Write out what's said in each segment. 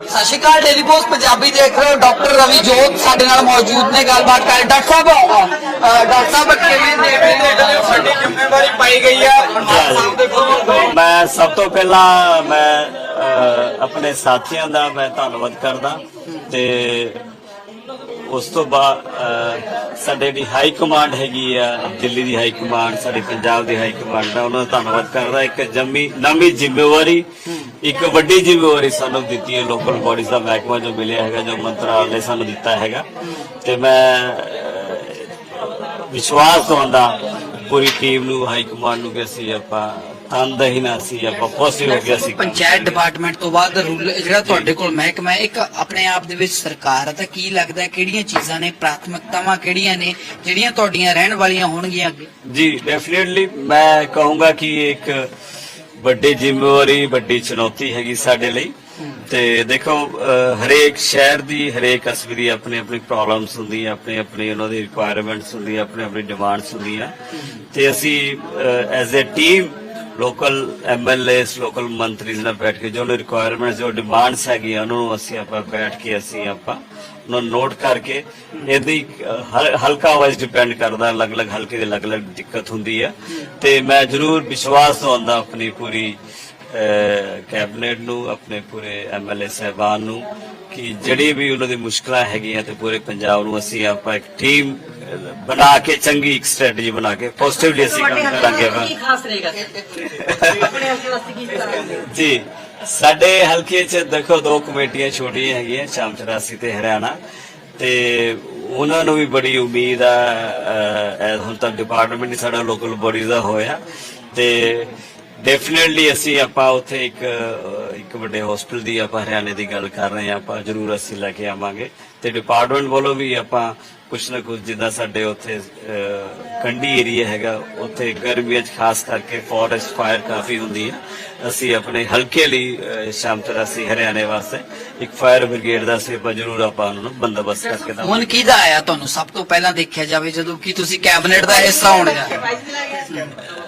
ਸਤਿ ਸ਼੍ਰੀ ਅਕਾਲ ਡੇਲੀ ਪੋਸਟ ਪੰਜਾਬੀ ਦੇਖ ਰਹੇ ਹੋ। ਡਾਕਟਰ ਰਵੀ ਜੋਤ ਸਾਡੇ ਨਾਲ ਮੌਜੂਦ ਨੇ ਗੱਲਬਾਤ ਕਰ ਡਾਕਟਰ ਸਾਹਿਬ ਅਹ, ਡਾਕਟਰ ਸਾਹਿਬ ਕਿਵੇਂ ਦੇਖਦੇ ਹੋ ਸਾਡੀ ਜ਼ਿੰਮੇਵਾਰੀ ਪਾਈ ਗਈ ਆ ਪ੍ਰਧਾਨ ਸਾਹਿਬ ਦੇ ਕੋਲ ਮੈਂ ਸਭ ਤੋਂ ਪਹਿਲਾਂ ਮੈਂ ਅਹ, ਆਪਣੇ ਸਾਥੀਆਂ ਦਾ ਮੈਂ ਧੰਨਵਾਦ ਕਰਦਾ ਤੇ ਉਸ ਤੋਂ ਬਾਅਦ ਅਹ, ਸਾਡੇ ਜਿਹੜੀ ਹਾਈ ਕਮਾਂਡ ਹੈਗੀ ਆ ਦਿੱਲੀ ਦੀ ਹਾਈ ਕਮਾਂਡ ਸਾਡੇ ਪੰਜਾਬ ਦੀ ਹਾਈ ਕਮਾਂਡ ਦਾ ਉਹਨਾਂ ਦਾ ਧੰਨਵਾਦ ਕਰਦਾ। ਇੱਕ ਜੰਮੀ ਨਵੀਂ ਜ਼ਿੰਮੇਵਾਰੀ ਇੱਕ ਵੱਡੀ ਜ਼ਿੰਮੇਵਾਰੀ ਸਾਨੂੰ ਦਿੱਤੀ ਹੈ ਲੋਕਲ ਬਾਡੀਜ਼ ਦਾ ਮਹਿਕਮਾ ਜੋ ਮਿਲਿਆ ਹੈਗਾ ਜੋ ਮੰਤਰਾਲੇ ਸਾਨੂੰ ਦਿੱਤਾ ਹੈਗਾ। ਤੇ ਮੈਂ ਵਿਸ਼ਵਾਸ ਦਵਾਉਂਦਾ ਪੂਰੀ ਟੀਮ ਨੂੰ ਹਾਈ ਕਮਾਂਡ ਨੂੰ ਕਿ ਅਸੀਂ ਆਪਾਂ ਤਨਦਹੀ ਨਾ ਸੀ ਆਪਾਂ ਪੋਜ਼ਿਟਿਵ ਹੋ ਗਿਆ ਸੀ ਪੰਚਾਇਤ ਡਿਪਾਰਟਮੈਂਟ ਤੋਂ ਬਾਅਦ ਰੂਲ ਜਿਹੜਾ ਤੁਹਾਡੇ ਕੋਲ ਮਹਿਕਮਾ ਇੱਕ ਆਪਣੇ ਆਪ ਦੇ ਵਿੱਚ ਸਰਕਾਰ ਹੈ ਤਾਂ ਕੀ ਲੱਗਦਾ ਕਿਹੜੀਆਂ ਚੀਜ਼ਾਂ ਨੇ ਪ੍ਰਾਥਮਿਕਤਾਵਾਂ ਕਿਹੜੀਆਂ ਨੇ ਜਿਹੜੀਆਂ ਤੁਹਾਡੀਆਂ ਰਹਿਣ ਵਾਲੀਆਂ ਹੋਣਗੀਆਂ ਅੱਗੇ? ਜੀ ਡੈਫੀਨਿਟਲੀ ਮੈਂ ਕਹੂੰਗਾ ਕਿ ਇੱਕ ਵੱਡੀ ਜ਼ਿੰਮੇਵਾਰੀ, ਵੱਡੀ ਚੁਣੌਤੀ ਹੈਗੀ ਸਾਡੇ ਲਈ। ਤੇ ਦੇਖੋ ਹਰੇਕ ਸ਼ਹਿਰ ਦੀ, ਹਰੇਕ ਕਸਬੇ ਦੀ ਆਪਣੀ ਆਪਣੀ ਪ੍ਰੋਬਲਮਸ ਹੁੰਦੀਆਂ, ਆਪਣੀ ਆਪਣੀ ਉਹਨਾਂ ਦੀ ਰਿਕੁਆਇਰਮੈਂਟਸ ਹੁੰਦੀਆਂ, ਆਪਣੀ ਆਪਣੀ ਡਿਮਾਂਡਸ ਹੁੰਦੀਆਂ। ਤੇ ਅਸੀਂ as a team local MLAs local ਮੰਤਰੀਜ਼ ਨਾਲ ਬੈਠ ਕੇ ਜੋ ਰਿਕੁਆਇਰਮੈਂਟਸ ਜੋ ਡਿਮਾਂਡਸ ਹੈਗੀਆਂ, ਉਹਨਾਂ ਨੂੰ ਅਸੀਂ ਆਪਾਂ ਬੈਠ ਕੇ ਅਸੀਂ ਆਪਾਂ ਨੂੰ ਨੋਟ ਕਰਕੇ ਇਹਦੀ ਹਲਕਾ ਵਾਈਜ਼ ਡਿਪੈਂਡ ਕਰਦਾ, ਅਲੱਗ-ਅਲੱਗ ਹਲਕੇ ਦੀ ਅਲੱਗ-ਅਲੱਗ ਦਿੱਕਤ ਹੁੰਦੀ ਹੈ ਤੇ ਮੈਂ ਜ਼ਰੂਰ ਵਿਸ਼ਵਾਸ ਦਵਾਉਂਦਾ ਆਪਣੀ ਪੂਰੀ ਕੈਬਨਿਟ ਨੂੰ, ਆਪਣੇ ਪੂਰੇ ਐਮਐਲਏ ਸਹਿਬਾਨ ਨੂੰ ਕਿ ਜਿਹੜੀ ਵੀ ਉਹਨਾਂ ਦੀ ਮੁਸ਼ਕਲਾਂ ਹੈਗੀਆਂ ਤੇ ਪੂਰੇ ਪੰਜਾਬ ਨੂੰ ਅਸੀਂ ਆਪਾਂ ਇੱਕ ਟੀਮ ਬਣਾ ਕੇ ਚੰਗੀ ਇੱਕ ਸਟ੍ਰੈਟਜੀ ਬਣਾ ਕੇ ਪੋਜ਼ਿਟਿਵਲੀ ਅਸੀਂ ਕੰਮ ਕਰਾਂਗੇ ਕੀ ਖਾਸ ਰਹੇਗਾ ਆਪਣੇ ਹਲਕੇ ਵਾਸਤੇ ਕੀ ਕਰਾਂਗੇ? ਜੀ ਸਾਡੇ ਹਲਕੇ 'ਚ ਦੇਖੋ ਦੋ ਕਮੇਟੀਆਂ ਛੋਟੀਆਂ ਹੈਗੀਆਂ ਸ਼ਾਮ 84 ਤੇ ਹਰਿਆਣਾ। ਤੇ ਉਹਨਾਂ ਨੂੰ ਵੀ ਬੜੀ ਉਮੀਦ ਆ ਹੁਣ ਤੱਕ ਡਿਪਾਰਟਮੈਂਟ ਸਾਡਾ ਲੋਕਲ ਬੋਡੀਜ਼ ਦਾ ਹੋਇਆ। ਤੇ ਡੈਫੀਨਿਟਲੀ ਅਸੀਂ ਆਪਾਂ ਉੱਥੇ ਇੱਕ ਇੱਕ ਵੱਡੇ ਹਸਪੀਟਲ ਦੀ ਆਪਾਂ ਹਰਿਆਣੇ ਦੀ ਗੱਲ ਕਰ ਰਹੇ ਹਾਂ ਆਪਾਂ ਜ਼ਰੂਰ ਅਸੀਂ ਲੈ ਕੇ ਆਵਾਂਗੇ। ਤੇ ਡਿਪਾਰਟਮੈਂਟ ਵੱਲੋਂ ਵੀ ਆਪਾਂ ਕੁਛ ਨਾ ਕੁਛ ਜਿੱਦਾਂ ਸਾਡੇ ਉੱਥੇ ਅਹ, ਏਰੀਆ ਹੈਗਾ ਉੱਥੇ ਗਰਮੀਆਂ 'ਚ ਖਾਸ ਕਰਕੇ ਫੋਰੈਸਟ ਫਾਇਰ ਕਾਫੀ ਹੁੰਦੀ ਹੈ। ਅਸੀਂ ਆਪਣੇ ਹਲਕੇ ਲਈ ਅਹ, ਸ਼ਾਮ ਤਰ੍ਹਾਂ ਹਰਿਆਣੇ ਵਾਸਤੇ ਇੱਕ ਫਾਇਰ ਬ੍ਰਿਗੇਡ ਦਾ ਅਸੀਂ ਜ਼ਰੂਰ ਆਪਾਂ ਉਹਨਾਂ ਬੰਦੋਬਸਤ ਕਰਕੇ ਦਵਾਂਗੇ ਹੁਣ ਕਿਹਦਾ ਆਇਆ ਤੁਹਾਨੂੰ? ਸਭ ਤੋਂ ਪਹਿਲਾਂ ਦੇਖਿਆ ਜਾਵੇ ਜਦੋਂ ਕਿ ਤੁਸੀਂ ਕੈਬਨਿਟ ਦਾ ਹਿੱਸਾ ਹੋਣਗੇ ਅਹ,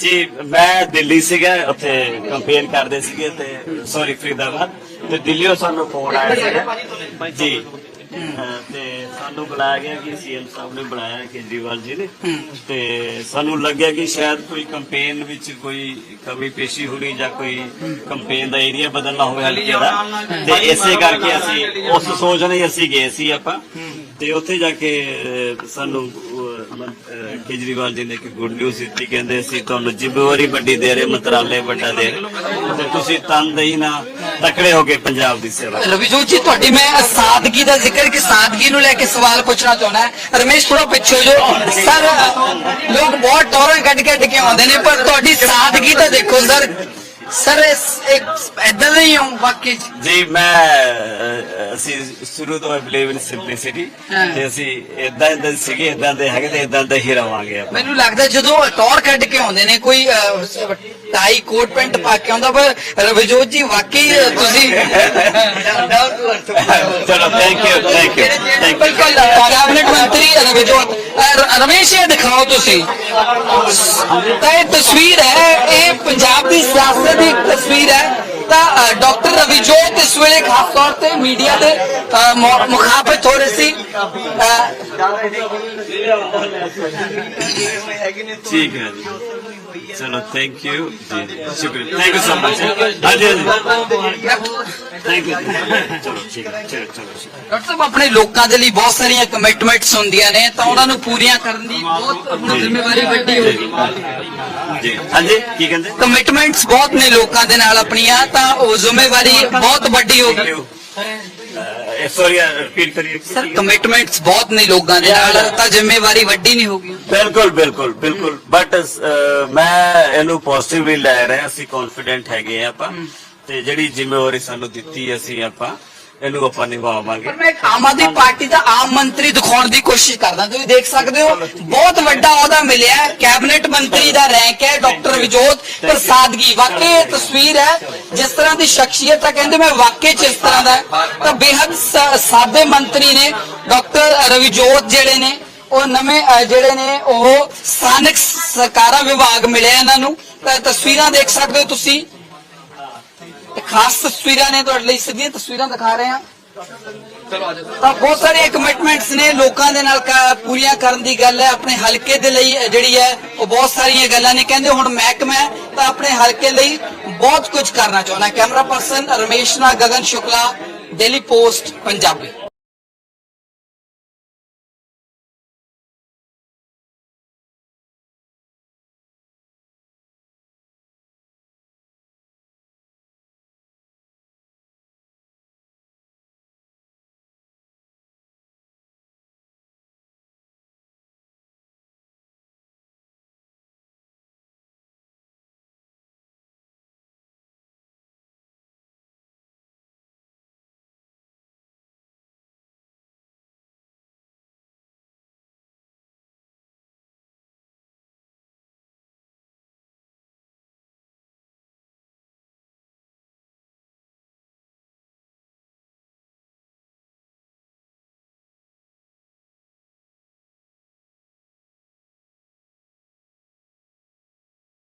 ਜੀ ਮੈਂ ਦਿੱਲੀ ਸੀਗਾ ਉੱਥੇ ਕੰਪੇਨ ਕਰਦੇ ਸੀਗੇ ਤੇ ਸੌਰੀ ਫਰੀਦਾਬਾਦ। ਤੇ ਦਿੱਲੀੋਂ ਸਾਨੂੰ ਫੋਨ ਆਇਆ ਸੀਗਾ। ਜੀ ਤੇ ਸਾਨੂੰ ਬੁਲਾਇਆ ਗਿਆ ਕਿ ਸੀਐਮ ਸਾਹਿਬ ਨੇ ਬੁਲਾਇਆ ਕੇਜਰੀਵਾਲ ਜੀ ਨੇ। ਤੇ ਸਾਨੂੰ ਲੱਗਿਆ ਕਿ ਸ਼ਾਇਦ ਕੋਈ ਕੰਪੇਨ ਵਿੱਚ ਕੋਈ ਕਮੀ ਪੇਸ਼ੀ ਹੋਣੀ ਜਾਂ ਕੋਈ ਕੰਪੇਨ ਦਾ ਏਰੀਆ ਬਦਲਣਾ ਹੋਵੇ ਹਲਕੇ ਦਾ। ਤੇ ਇਸੇ ਕਰਕੇ ਅਸੀਂ ਉਸ ਸੋਚ ਨਾਲ ਹੀ ਅਸੀਂ ਗਏ ਸੀ ਆਪਾਂ। ਤੇ ਉੱਥੇ ਜਾ ਕੇ ਸਾਨੂੰ ਕੇਜਰੀਵਾਲ ਜੀ ਨੇ ਇੱਕ ਗੁੱਡ ਨਿਊਜ਼ ਦਿੱਤੀ, ਕਹਿੰਦੇ ਅਸੀਂ ਤੁਹਾਨੂੰ ਜ਼ਿੰਮੇਵਾਰੀ ਵੱਡੀ ਦੇ ਰਹੇ, ਮੰਤਰਾਲੇ ਵੱਡਾ ਦੇ ਰਹੇ। ਤੇ ਤੁਸੀਂ ਤਨਦੇਹੀ ਨਾ ਤਕੜੇ ਹੋ ਕੇ ਪੰਜਾਬ ਦੀ ਸੇਵਾ ਕਰੋ। ਜੀ, ਤੁਹਾਡੀ ਮੈਂ ਸਾਦਗੀ ਦਾ ਜ਼ਿਕਰ ਕਿ ਸਾਦਗੀ ਨੂੰ ਲੈ ਕੇ ਸਵਾਲ ਪੁੱਛਣਾ ਚਾਹੁੰਦਾ ਹਾਂ। ਰਮੇਸ਼ ਥੋੜਾ ਪਿੱਛੇ ਜੋ ਸਰ ਲੋਕ ਬਹੁਤ ਟੌਰਾਂ ਕੱਢ ਕੱਢ ਕੇ ਆਉਂਦੇ ਨੇ, ਪਰ ਤੁਹਾਡੀ ਸਾਦਗੀ ਤਾਂ ਦੇਖੋ ਸਰ ਸਰ ਇਸ ਇੱਕ ਐਦਾਂ ਦੇ ਹੀ ਹੋ ਬਾਕੀ ਚ। ਜੀ ਮੈਂ ਅਸੀਂ ਸ਼ੁਰੂ ਤੋਂ ਬਲੀਵ ਇਨ ਸਿੰਪਲਿਸਿਟੀ। ਤੇ ਅਸੀਂ ਇਦਾਂ ਇਦਾਂ ਸੀਗੇ ਇਦਾਂ ਦੇ ਹੈਗੇ ਤੇ ਇਦਾਂ ਦੇ ਹੀ ਰਵਾਂਗੇ ਮੈਨੂੰ ਲੱਗਦਾ ਜਦੋਂ ਟੌਰ ਕੱਢ ਕੇ ਆਉਂਦੇ ਨੇ ਕੋਈ ਟਾਈ ਕੋਟ ਪੈਂਟ ਪਾ ਕੇ ਆਉਂਦਾ ਪਰ ਰਵੀਜੋਤ ਜੀ ਵਾਕਈ ਤੁਸੀਂ ਚਲੋ thank you thank you thank you ਬਿਲਕੁਲ ਕੈਬਨਿਟ ਮੰਤਰੀ ਰਵੀਜੋਤ ਰਮੇਸ਼ ਇਹ ਦਿਖਾਓ ਤੁਸੀਂ। ਤਾਂ ਇਹ ਤਸਵੀਰ ਹੈ ਇਹ ਪੰਜਾਬ ਦੀ ਸਿਆਸਤ ਦੀ ਤਸਵੀਰ ਹੈ। ਤਾਂ ਡਾਕਟਰ ਰਵੀਜੋਤ ਇਸ ਵੇਲੇ ਖਾਸ ਤੌਰ ਤੇ ਮੀਡੀਆ ਦੇ ਅਹ, ਮੁ- ਮੁਖਾਪਿਤ ਹੋ ਰਹੇ ਸੀ। ਠੀਕ ਹੈ ਜੀ। ਚਲੋ ਥੈਂਕ ਯੂ ਜੀ ਸ਼ੁਕਰੀਆ ਥੈਂਕ ਯੂ ਸੋ ਮਚ ਹਾਂਜੀ ਹਾਂਜੀ ਥੈਂਕ ਯੂ ਚਲੋ ਠੀਕ ਹੈ ਚਲੋ ਚਲੋ ਹੈ। ਡਾਕਟਰ ਸਾਹਿਬ ਆਪਣੇ ਲੋਕਾਂ ਦੇ ਲਈ ਬਹੁਤ ਸਾਰੀਆਂ ਕਮਿਟਮੈਂਟਸ ਹੁੰਦੀਆਂ ਨੇ ਤਾਂ ਉਹਨਾਂ ਨੂੰ ਪੂਰੀਆਂ ਕਰਨ ਦੀ ਬਹੁਤ ਹੁਣ ਜ਼ਿੰਮੇਵਾਰੀ ਵੱਡੀ ਹੋਗੀ ਜੀ। ਹਾਂਜੀ ਕੀ ਕਹਿੰਦੇ? ਕਮਿਟਮੈਂਟਸ ਬਹੁਤ ਨੇ ਲੋਕਾਂ ਦੇ ਨਾਲ ਆਪਣੀਆਂ ਤਾਂ ਉਹ ਜ਼ਿੰਮੇਵਾਰੀ ਬਹੁਤ ਵੱਡੀ ਹੋਗੀ ਸੌਰੀ ਰਿਪੀਟ ਕਰੀਏ ਸਰ ਕਮਿਟਮੈਂਟਸ ਬਹੁਤ ਨੇ ਲੋਕਾਂ ਦੇ ਨਾਲ ਤਾਂ ਜ਼ਿੰਮੇਵਾਰੀ ਵੱਡੀ ਨਹੀਂ ਹੋਗੀ। ਬਿਲਕੁਲ ਬਿਲਕੁਲ ਬਿਲਕੁਲ। ਬਟ ਮੈਂ ਇਹਨੂੰ ਪੋਜ਼ਿਟਿਵਲੀ ਲੈ ਰਿਹਾ ਅਸੀਂ ਕੌਨਫੀਡੈਂਟ ਹੈਗੇ ਆ ਆਪਾਂ। ਤੇ ਜਿਹੜੀ ਜ਼ਿੰਮੇਵਾਰੀ ਸਾਨੂੰ ਦਿੱਤੀ ਅਸੀਂ ਆਪਾਂ ਇਹਨੂੰ ਆਪਾਂ ਨਿਭਾਵਾਂਗੇ। ਪਰ ਮੈਂ ਇੱਕ ਆਮ ਆਦਮੀ ਪਾਰਟੀ ਦਾ ਆਮ ਮੰਤਰੀ ਦਿਖਾਉਣ ਦੀ ਕੋਸ਼ਿਸ਼ ਕਰਦਾ ਤੁਸੀਂ ਦੇਖ ਸਕਦੇ ਹੋ ਬਹੁਤ ਵੱਡਾ ਅਹੁਦਾ ਮਿਲਿਆ ਹੈ। ਕੈਬਨਿਟ ਮੰਤਰੀ ਦਾ ਰੈਂਕ ਹੈ ਡਾਕਟਰ ਵਿਜੋਤ ਪਰ ਸਾਦਗੀ ਵਾਕਈ ਇਹ ਤਸਵੀਰ ਹੈ ਜਿਸ ਤਰ੍ਹਾਂ ਦੀ ਸ਼ਖਸੀਅਤ ਹੈ ਕਹਿੰਦੇ ਮੈਂ ਵਾਕਈ ਚ ਇਸ ਤਰ੍ਹਾਂ ਦਾ ਹੈ। ਤਾਂ ਸ- ਸਾਦੇ ਮੰਤਰੀ ਨੇ ਡਾਕਟਰ ਰਵਿਜੋਤ ਜਿਹੜੇ ਨੇ ਉਹ ਨਵੇਂ ਜਿਹੜੇ ਨੇ ਉਹ ਸਥਾਨਕ ਸਰਕਾਰਾਂ ਵਿਭਾਗ ਮਿਲਿਆ ਇਹਨਾਂ ਨੂੰ। ਤਾਂ ਤਸਵੀਰਾਂ ਦੇਖ ਸਕਦੇ ਹੋ ਤੁਸੀਂ। ਖਾਸ ਤਸਵੀਰਾਂ ਨੇ ਤੁਹਾਡੇ ਲਈ ਸਿੱਧੀਆਂ ਤਸਵੀਰਾਂ ਦਿਖਾ ਰਹੇ ਹਾਂ। ਤਾਂ ਬਹੁਤ ਸਾਰੇ ਕਮਿਟਮੈਂਟਸ ਨੇ ਲੋਕਾਂ ਦੇ ਨਾਲ ਪੂਰੀਆਂ ਕਰਨ ਦੀ ਗੱਲ ਹੈ। ਆਪਣੇ ਹਲਕੇ ਦੇ ਲਈ ਜਿਹੜੀ ਹੈ, ਉਹ ਬਹੁਤ ਸਾਰੀਆਂ ਗੱਲਾਂ ਨੇ। ਕਹਿੰਦੇ ਹੁਣ ਮਹਿਕਮਾ ਤਾਂ ਆਪਣੇ ਹਲਕੇ ਲਈ ਬਹੁਤ ਕੁਝ ਕਰਨਾ ਚਾਹੁੰਦਾ ਕੈਮਰਾ ਪਰਸਨ ਰਮੇਸ਼ ਨਾ ਗਗਨ ਸ਼ੁਕਲਾ ਡੇਲੀ ਪੋਸਟ ਪੰਜਾਬੀ